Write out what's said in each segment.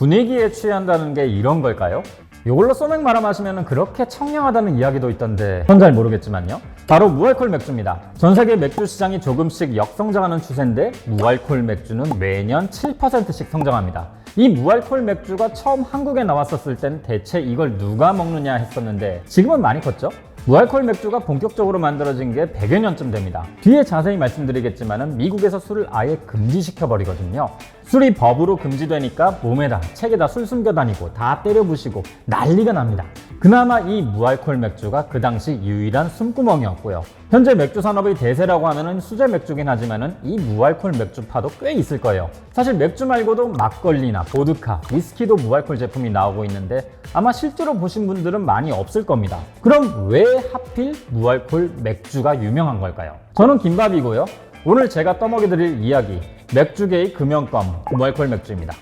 분위기에 취한다는 게 이런 걸까요? 이걸로 소맥 말아 마시면 그렇게 청량하다는 이야기도 있던데 전 잘 모르겠지만요. 바로 무알콜 맥주입니다. 전 세계 맥주 시장이 조금씩 역성장하는 추세인데 무알콜 맥주는 매년 7%씩 성장합니다. 이 무알콜 맥주가 처음 한국에 나왔었을 땐 대체 이걸 누가 먹느냐 했었는데 지금은 많이 컸죠? 무알콜 맥주가 본격적으로 만들어진 게 100여 년쯤 됩니다. 뒤에 자세히 말씀드리겠지만 미국에서 술을 아예 금지시켜 버리거든요. 술이 법으로 금지되니까 몸에다 책에다 술 숨겨 다니고 다 때려 부시고 난리가 납니다. 그나마 이 무알콜 맥주가 그 당시 유일한 숨구멍이었고요. 현재 맥주 산업의 대세라고 하면은 수제 맥주긴 하지만은 이 무알콜 맥주파도 꽤 있을 거예요. 사실 맥주 말고도 막걸리나 보드카, 위스키도 무알콜 제품이 나오고 있는데 아마 실제로 보신 분들은 많이 없을 겁니다. 그럼 왜 하필 무알콜 맥주가 유명한 걸까요? 저는 김밥이고요. 오늘 제가 떠먹여 드릴 이야기 맥주계의 금연검 무알콜 맥주입니다.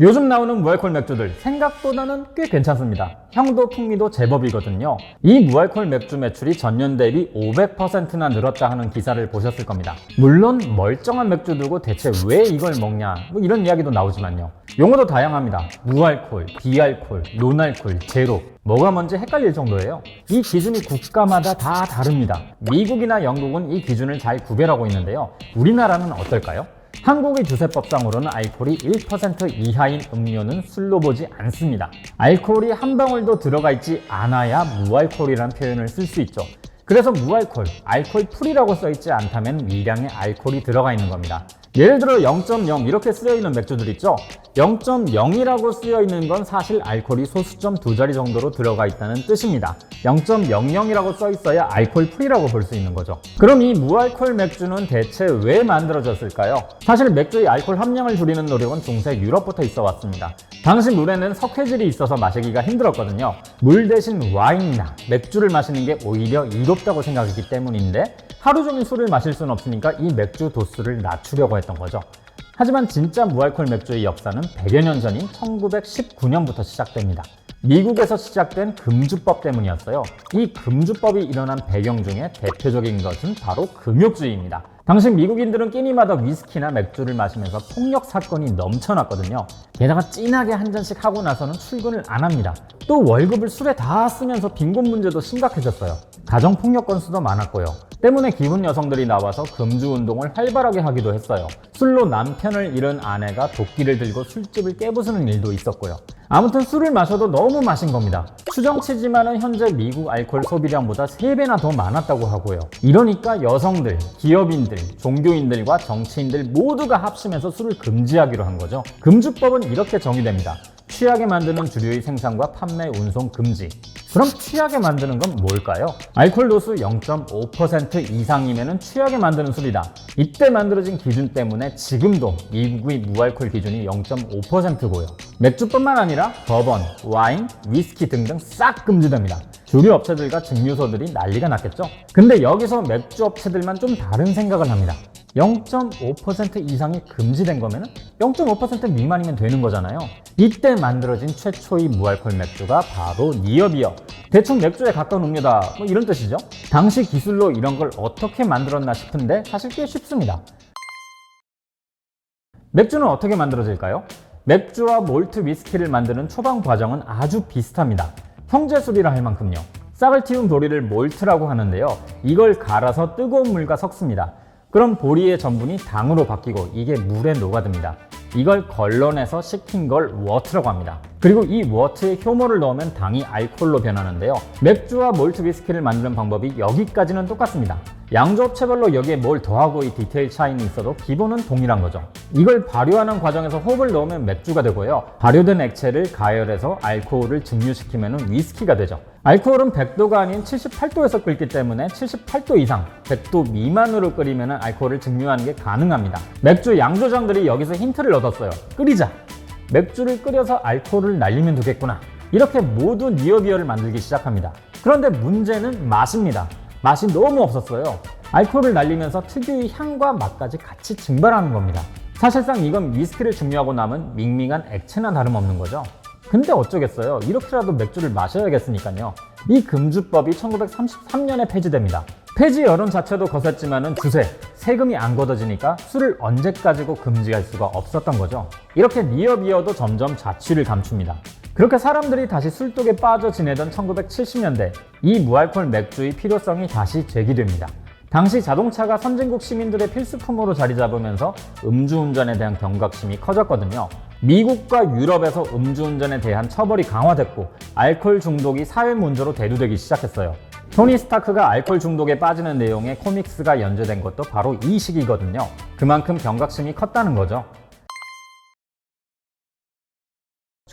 요즘 나오는 무알콜 맥주들 생각보다는 꽤 괜찮습니다. 향도 풍미도 제법이거든요. 이 무알콜 맥주 매출이 전년 대비 500%나 늘었다 하는 기사를 보셨을 겁니다. 물론 멀쩡한 맥주 두고 대체 왜 이걸 먹냐 뭐 이런 이야기도 나오지만요. 용어도 다양합니다. 무알콜, 비알콜, 논알콜, 제로 뭐가 뭔지 헷갈릴 정도예요. 이 기준이 국가마다 다 다릅니다. 미국이나 영국은 이 기준을 잘 구별하고 있는데요. 우리나라는 어떨까요? 한국의 주세법상으로는 알코올이 1% 이하인 음료는 술로 보지 않습니다. 알코올이 한 방울도 들어가 있지 않아야 무알코올이라는 표현을 쓸 수 있죠. 그래서 무알콜, 알코올 풀이라고 써 있지 않다면 미량의 알코올이 들어가 있는 겁니다. 예를 들어 0.0 이렇게 쓰여 있는 맥주들 있죠? 0.0이라고 쓰여 있는 건 사실 알코올이 소수점 두 자리 정도로 들어가 있다는 뜻입니다. 0.00이라고 써 있어야 알코올 풀이라고 볼 수 있는 거죠. 그럼 이 무알콜 맥주는 대체 왜 만들어졌을까요? 사실 맥주의 알코올 함량을 줄이는 노력은 중세 유럽부터 있어 왔습니다. 당시 물에는 석회질이 있어서 마시기가 힘들었거든요. 물 대신 와인이나 맥주를 마시는 게 오히려 이롭다고 생각했기 때문인데 하루 종일 술을 마실 수는 없으니까 이 맥주 도수를 낮추려고 했던 거죠. 하지만 진짜 무알콜 맥주의 역사는 100여 년 전인 1919년부터 시작됩니다. 미국에서 시작된 금주법 때문이었어요. 이 금주법이 일어난 배경 중에 대표적인 것은 바로 금욕주의입니다. 당시 미국인들은 끼니마다 위스키나 맥주를 마시면서 폭력 사건이 넘쳐났거든요. 게다가 진하게 한 잔씩 하고 나서는 출근을 안 합니다. 또 월급을 술에 다 쓰면서 빈곤 문제도 심각해졌어요. 가정 폭력 건수도 많았고요. 때문에 기분 여성들이 나와서 금주 운동을 활발하게 하기도 했어요. 술로 남편을 잃은 아내가 도끼를 들고 술집을 깨부수는 일도 있었고요. 아무튼 술을 마셔도 너무 마신 겁니다. 추정치지만은 현재 미국 알코올 소비량보다 3배나 더 많았다고 하고요. 이러니까 여성들, 기업인들, 종교인들과 정치인들 모두가 합심해서 술을 금지하기로 한 거죠. 금주법은 이렇게 정의됩니다. 취하게 만드는 주류의 생산과 판매, 운송 금지. 그럼 취하게 만드는 건 뭘까요? 알코올 도수 0.5% 이상이면 취하게 만드는 술이다. 이때 만들어진 기준 때문에 지금도 미국의 무알콜 기준이 0.5%고요. 맥주뿐만 아니라 버번, 와인, 위스키 등등 싹 금지됩니다. 주류 업체들과 증류소들이 난리가 났겠죠? 근데 여기서 맥주 업체들만 좀 다른 생각을 합니다. 0.5% 이상이 금지된 거면 0.5% 미만이면 되는 거잖아요. 이때 만들어진 최초의 무알콜 맥주가 바로 니어비어. 대충 맥주에 가까운 음료다. 뭐 이런 뜻이죠. 당시 기술로 이런 걸 어떻게 만들었나 싶은데 사실 꽤 쉽습니다. 맥주는 어떻게 만들어질까요? 맥주와 몰트 위스키를 만드는 초반 과정은 아주 비슷합니다. 형제술이라 할 만큼요. 싹을 틔운 보리를 몰트라고 하는데요. 이걸 갈아서 뜨거운 물과 섞습니다. 그럼 보리의 전분이 당으로 바뀌고 이게 물에 녹아듭니다. 이걸 걸러내서 식힌 걸 워트라고 합니다. 그리고 이 워트에 효모를 넣으면 당이 알코올로 변하는데요. 맥주와 몰트 위스키를 만드는 방법이 여기까지는 똑같습니다. 양조업체별로 여기에 뭘 더하고의 디테일 차이는 있어도 기본은 동일한 거죠. 이걸 발효하는 과정에서 호흡을 넣으면 맥주가 되고요. 발효된 액체를 가열해서 알코올을 증류시키면 위스키가 되죠. 알코올은 100도가 아닌 78도에서 끓기 때문에 78도 이상, 100도 미만으로 끓이면 알코올을 증류하는 게 가능합니다. 맥주 양조장들이 여기서 힌트를 얻었어요. 끓이자. 맥주를 끓여서 알코올을 날리면 되겠구나. 이렇게 모두 니어비어를 만들기 시작합니다. 그런데 문제는 맛입니다. 맛이 너무 없었어요. 알코올을 날리면서 특유의 향과 맛까지 같이 증발하는 겁니다. 사실상 이건 위스키를 증류하고 남은 밍밍한 액체나 다름없는 거죠. 근데 어쩌겠어요. 이렇게라도 맥주를 마셔야겠으니까요. 이 금주법이 1933년에 폐지됩니다. 폐지 여론 자체도 거셌지만은 주세, 세금이 안 걷어지니까 술을 언제까지고 금지할 수가 없었던 거죠. 이렇게 니어비어도 점점 자취를 감춥니다. 그렇게 사람들이 다시 술독에 빠져 지내던 1970년대 이 무알콜 맥주의 필요성이 다시 제기됩니다. 당시 자동차가 선진국 시민들의 필수품으로 자리 잡으면서 음주운전에 대한 경각심이 커졌거든요. 미국과 유럽에서 음주운전에 대한 처벌이 강화됐고 알코올 중독이 사회 문제로 대두되기 시작했어요. 토니 스타크가 알코올 중독에 빠지는 내용의 코믹스가 연재된 것도 바로 이 시기거든요. 그만큼 경각심이 컸다는 거죠.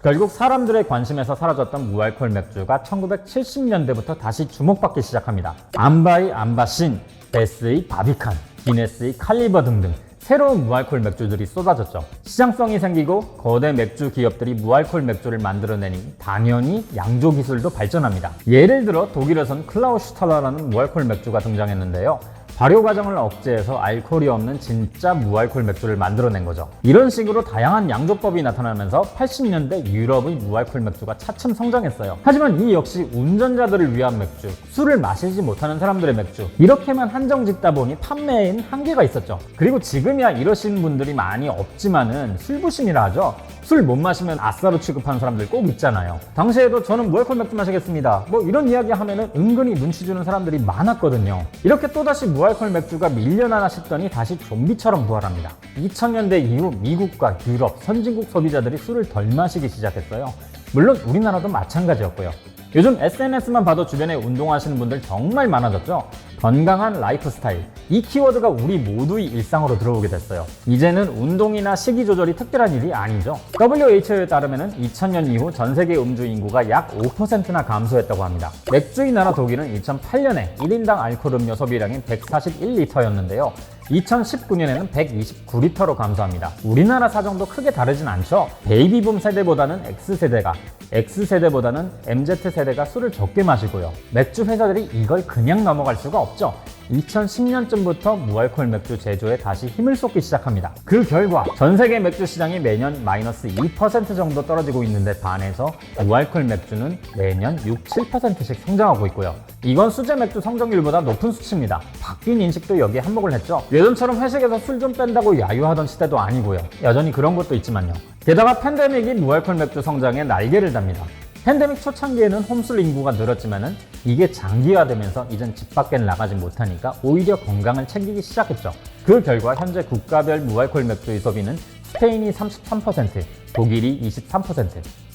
결국 사람들의 관심에서 사라졌던 무알콜 맥주가 1970년대부터 다시 주목받기 시작합니다. 암바이 암바신, 베스의 바비칸, 기네스의 칼리버 등등 새로운 무알콜 맥주들이 쏟아졌죠. 시장성이 생기고 거대 맥주 기업들이 무알콜 맥주를 만들어내니 당연히 양조 기술도 발전합니다. 예를 들어 독일에선 클라우슈탈러라는 무알콜 맥주가 등장했는데요. 발효 과정을 억제해서 알코올이 없는 진짜 무알콜 맥주를 만들어낸 거죠. 이런 식으로 다양한 양조법이 나타나면서 80년대 유럽의 무알콜 맥주가 차츰 성장했어요. 하지만 이 역시 운전자들을 위한 맥주, 술을 마시지 못하는 사람들의 맥주, 이렇게만 한정 짓다 보니 판매에는 한계가 있었죠. 그리고 지금이야 이러시는 분들이 많이 없지만은 술부심이라 하죠. 술 못 마시면 아싸로 취급하는 사람들 꼭 있잖아요. 당시에도 저는 무알콜 맥주 마시겠습니다. 뭐 이런 이야기 하면은 은근히 눈치 주는 사람들이 많았거든요. 이렇게 또다시 무알콜 맥주가 밀려나나 싶더니 다시 좀비처럼 부활합니다. 2000년대 이후 미국과 유럽, 선진국 소비자들이 술을 덜 마시기 시작했어요. 물론 우리나라도 마찬가지였고요. 요즘 SNS만 봐도 주변에 운동하시는 분들 정말 많아졌죠? 건강한 라이프 스타일. 이 키워드가 우리 모두의 일상으로 들어오게 됐어요. 이제는 운동이나 식이 조절이 특별한 일이 아니죠. WHO에 따르면 2000년 이후 전 세계 음주 인구가 약 5%나 감소했다고 합니다. 맥주의 나라 독일은 2008년에 1인당 알코올 음료 소비량이 141리터였는데요. 2019년에는 129리터로 감소합니다. 우리나라 사정도 크게 다르진 않죠. 베이비붐 세대보다는 X세대가, X세대보다는 MZ세대가 술을 적게 마시고요. 맥주 회사들이 이걸 그냥 넘어갈 수가 없죠. 2010년쯤부터 무알콜 맥주 제조에 다시 힘을 쏟기 시작합니다. 그 결과 전 세계 맥주 시장이 매년 마이너스 2% 정도 떨어지고 있는데 반해서 무알콜 맥주는 매년 6, 7%씩 성장하고 있고요. 이건 수제 맥주 성장률보다 높은 수치입니다. 바뀐 인식도 여기에 한몫을 했죠. 예전처럼 회식에서 술 좀 뺀다고 야유하던 시대도 아니고요. 여전히 그런 것도 있지만요. 게다가 팬데믹이 무알콜 맥주 성장에 날개를 답니다. 팬데믹 초창기에는 홈술 인구가 늘었지만은 이게 장기화되면서 이젠 집 밖에 나가지 못하니까 오히려 건강을 챙기기 시작했죠. 그 결과 현재 국가별 무알콜 맥주의 소비는 스페인이 33%, 독일이 23%,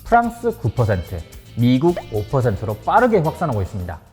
프랑스 9%, 미국 5%로 빠르게 확산하고 있습니다.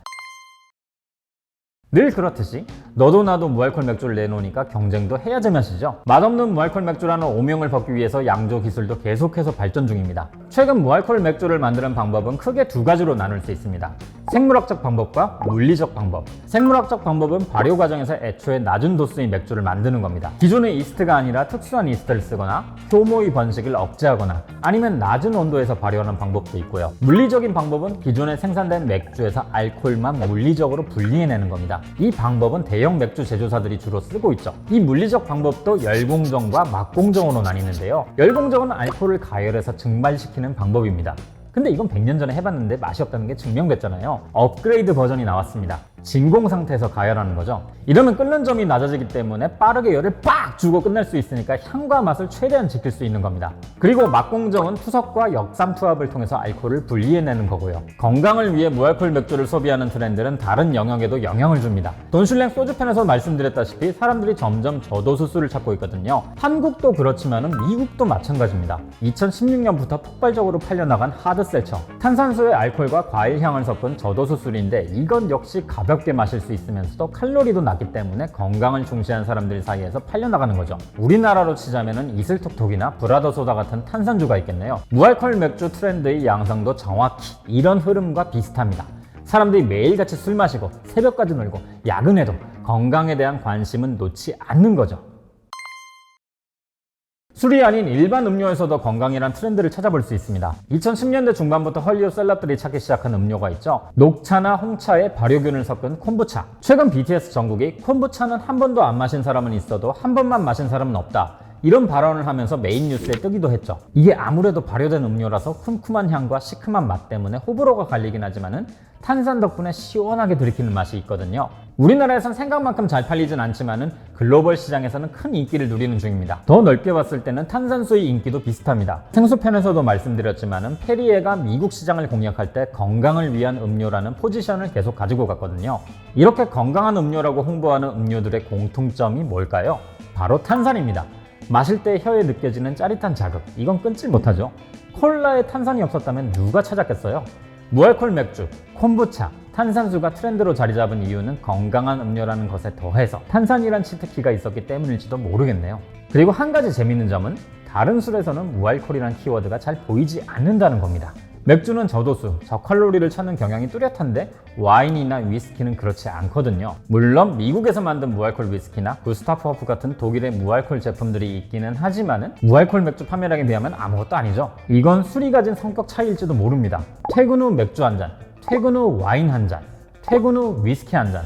늘 그렇듯이 너도 나도 무알콜 맥주를 내놓으니까 경쟁도 해야 제맛이죠. 맛없는 무알콜 맥주라는 오명을 벗기 위해서 양조 기술도 계속해서 발전 중입니다. 최근 무알콜 맥주를 만드는 방법은 크게 두 가지로 나눌 수 있습니다. 생물학적 방법과 물리적 방법. 생물학적 방법은 발효 과정에서 애초에 낮은 도수의 맥주를 만드는 겁니다. 기존의 이스트가 아니라 특수한 이스트를 쓰거나 효모의 번식을 억제하거나 아니면 낮은 온도에서 발효하는 방법도 있고요. 물리적인 방법은 기존에 생산된 맥주에서 알코올만 물리적으로 분리해내는 겁니다. 이 방법은 대형 맥주 제조사들이 주로 쓰고 있죠. 이 물리적 방법도 열공정과 막공정으로 나뉘는데요. 열공정은 알코올을 가열해서 증발시키는 방법입니다. 근데 이건 100년 전에 해봤는데 맛이 없다는 게 증명됐잖아요. 업그레이드 버전이 나왔습니다. 진공 상태에서 가열하는 거죠. 이러면 끓는 점이 낮아지기 때문에 빠르게 열을 빡 주고 끝낼 수 있으니까 향과 맛을 최대한 지킬 수 있는 겁니다. 그리고 막공정은 투석과 역삼 투합을 통해서 알코올을 분리해내는 거고요. 건강을 위해 무알콜 맥주를 소비하는 트렌드는 다른 영역에도 영향을 줍니다. 돈슐랭 소주편에서 말씀드렸다시피 사람들이 점점 저도수 술을 찾고 있거든요. 한국도 그렇지만 미국도 마찬가지입니다. 2016년부터 폭발적으로 팔려나간 하드셀처. 탄산수에 알코올과 과일 향을 섞은 저도수 술인데 이건 역시 가볍게 마실 수 있으면서도 칼로리도 낮기 때문에 건강을 중시하는 사람들 사이에서 팔려나가는 거죠. 우리나라로 치자면은 이슬톡톡이나 브라더 소다 같은 탄산주가 있겠네요. 무알콜 맥주 트렌드의 양상도 정확히 이런 흐름과 비슷합니다. 사람들이 매일같이 술 마시고 새벽까지 놀고 야근해도 건강에 대한 관심은 놓지 않는 거죠. 술이 아닌 일반 음료에서도 건강이란 트렌드를 찾아볼 수 있습니다. 2010년대 중반부터 헐리우드 셀럽들이 찾기 시작한 음료가 있죠. 녹차나 홍차에 발효균을 섞은 콤부차. 최근 BTS 전국이 콤부차는 한 번도 안 마신 사람은 있어도 한 번만 마신 사람은 없다. 이런 발언을 하면서 메인 뉴스에 뜨기도 했죠. 이게 아무래도 발효된 음료라서 쿰쿰한 향과 시큼한 맛 때문에 호불호가 갈리긴 하지만은 탄산 덕분에 시원하게 들이키는 맛이 있거든요. 우리나라에선 생각만큼 잘 팔리진 않지만은 글로벌 시장에서는 큰 인기를 누리는 중입니다. 더 넓게 봤을 때는 탄산수의 인기도 비슷합니다. 생수편에서도 말씀드렸지만은 페리에가 미국 시장을 공략할 때 건강을 위한 음료라는 포지션을 계속 가지고 갔거든요. 이렇게 건강한 음료라고 홍보하는 음료들의 공통점이 뭘까요? 바로 탄산입니다. 마실 때 혀에 느껴지는 짜릿한 자극, 이건 끊질 못하죠. 콜라에 탄산이 없었다면 누가 찾았겠어요? 무알콜 맥주, 콤부차, 탄산수가 트렌드로 자리 잡은 이유는 건강한 음료라는 것에 더해서 탄산이란 치트키가 있었기 때문일지도 모르겠네요. 그리고 한 가지 재밌는 점은 다른 술에서는 무알콜이란 키워드가 잘 보이지 않는다는 겁니다. 맥주는 저도수, 저칼로리를 찾는 경향이 뚜렷한데 와인이나 위스키는 그렇지 않거든요. 물론 미국에서 만든 무알콜 위스키나 구스타프호프 같은 독일의 무알콜 제품들이 있기는 하지만은 무알콜 맥주 판매량에 비하면 아무것도 아니죠. 이건 술이 가진 성격 차이일지도 모릅니다. 퇴근 후 맥주 한 잔, 퇴근 후 와인 한 잔, 퇴근 후 위스키 한 잔.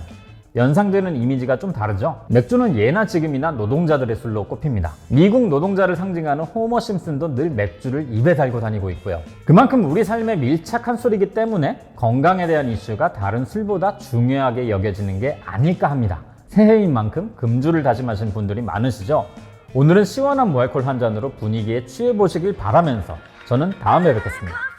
연상되는 이미지가 좀 다르죠? 맥주는 예나 지금이나 노동자들의 술로 꼽힙니다. 미국 노동자를 상징하는 호머 심슨도 늘 맥주를 입에 달고 다니고 있고요. 그만큼 우리 삶에 밀착한 술이기 때문에 건강에 대한 이슈가 다른 술보다 중요하게 여겨지는 게 아닐까 합니다. 새해인 만큼 금주를 다짐하신 분들이 많으시죠? 오늘은 시원한 무알콜 한 잔으로 분위기에 취해보시길 바라면서 저는 다음에 뵙겠습니다.